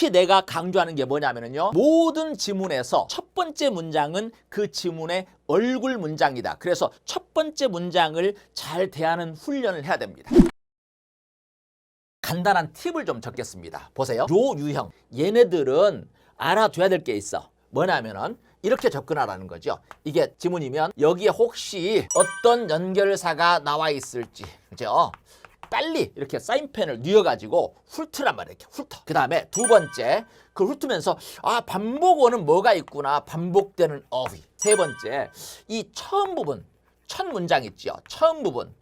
특히 내가 강조하는 게 뭐냐면요. 모든 지문에서 첫 번째 문장은 그 지문의 얼굴 문장이다. 그래서 첫 번째 문장을 잘 대하는 훈련을 해야 됩니다. 간단한 팁을 좀 적겠습니다. 보세요. 요 유형. 얘네들은 알아둬야 될 게 있어. 뭐냐면은 이렇게 접근하라는 거죠. 이게 지문이면 여기에 혹시 어떤 연결사가 나와 있을지. 그죠? 빨리 이렇게 사인펜을 뉘어가지고 훑으란 말이에요. 이렇게 훑어. 그 다음에 두 번째, 그 훑으면서 아 반복어는 뭐가 있구나. 반복되는 어휘. 세 번째, 이 처음 부분, 첫 문장 있죠. 처음 부분.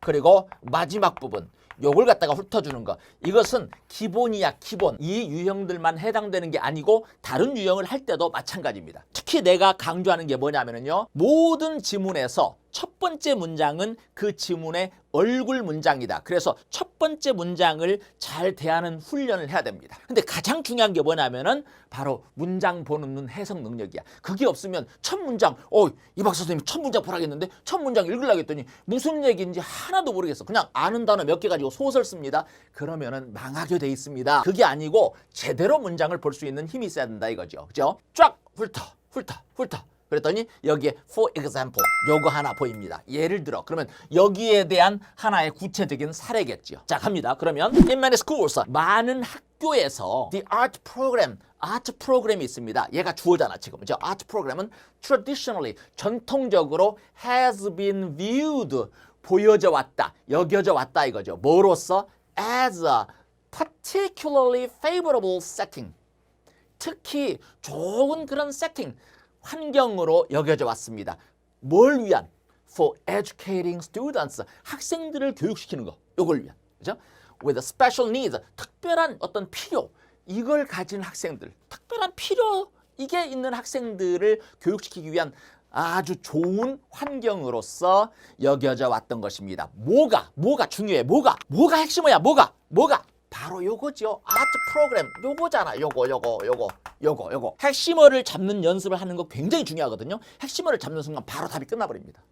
그리고 마지막 부분 요걸 갖다가 훑어주는 거 이것은 기본이야 기본 이 유형들만 해당되는 게 아니고 다른 유형을 할 때도 마찬가지입니다 특히 내가 강조하는 게 뭐냐면요 모든 지문에서 첫 번째 문장은 그 지문의 얼굴 문장이다. 그래서 첫 번째 문장을 잘 대하는 훈련을 해야 됩니다. 근데 가장 중요한 게 뭐냐면은 바로 문장 보는 눈 해석 능력이야. 그게 없으면 첫 문장 어 이 박사 선생님 첫 문장 보라겠는데? 첫 문장 읽으려고 했더니 무슨 얘기인지 하나도 모르겠어. 그냥 아는 단어 몇 개 가지고 소설 씁니다. 그러면은 망하게 돼 있습니다. 그게 아니고 제대로 문장을 볼 수 있는 힘이 있어야 된다 이거죠. 그죠? 쫙 훑어 훑어 훑어 그랬더니 여기에 for example 요거 하나 보입니다. 예를 들어 그러면 여기에 대한 하나의 구체적인 사례겠죠. 자 갑니다. 그러면 in many schools 많은 학교에서 the art program 아트 프로그램이 있습니다. 얘가 주어잖아 지금. 저 아트 프로그램은 traditionally 전통적으로 has been viewed 보여져 왔다, 여겨져 왔다 이거죠. 뭐로서 as a particularly favorable setting. 특히 좋은 그런 세팅, 환경으로 여겨져 왔습니다. 뭘 위한? For educating students. 학생들을 교육시키는 거. 요걸 위한. 그죠? With special needs. 특별한 어떤 필요. 이걸 가진 학생들. 특별한 필요. 이게 있는 학생들을 교육시키기 위한 아주 좋은 환경으로서 여겨져 왔던 것입니다. 뭐가? 뭐가 중요해? 뭐가? 뭐가 핵심이야? 뭐가? 뭐가? 바로 요거죠. 아트 프로그램 요거잖아. 요거 요거 요거 요거 요거. 핵심어를 잡는 연습을 하는 거 굉장히 중요하거든요. 핵심어를 잡는 순간 바로 답이 끝나버립니다.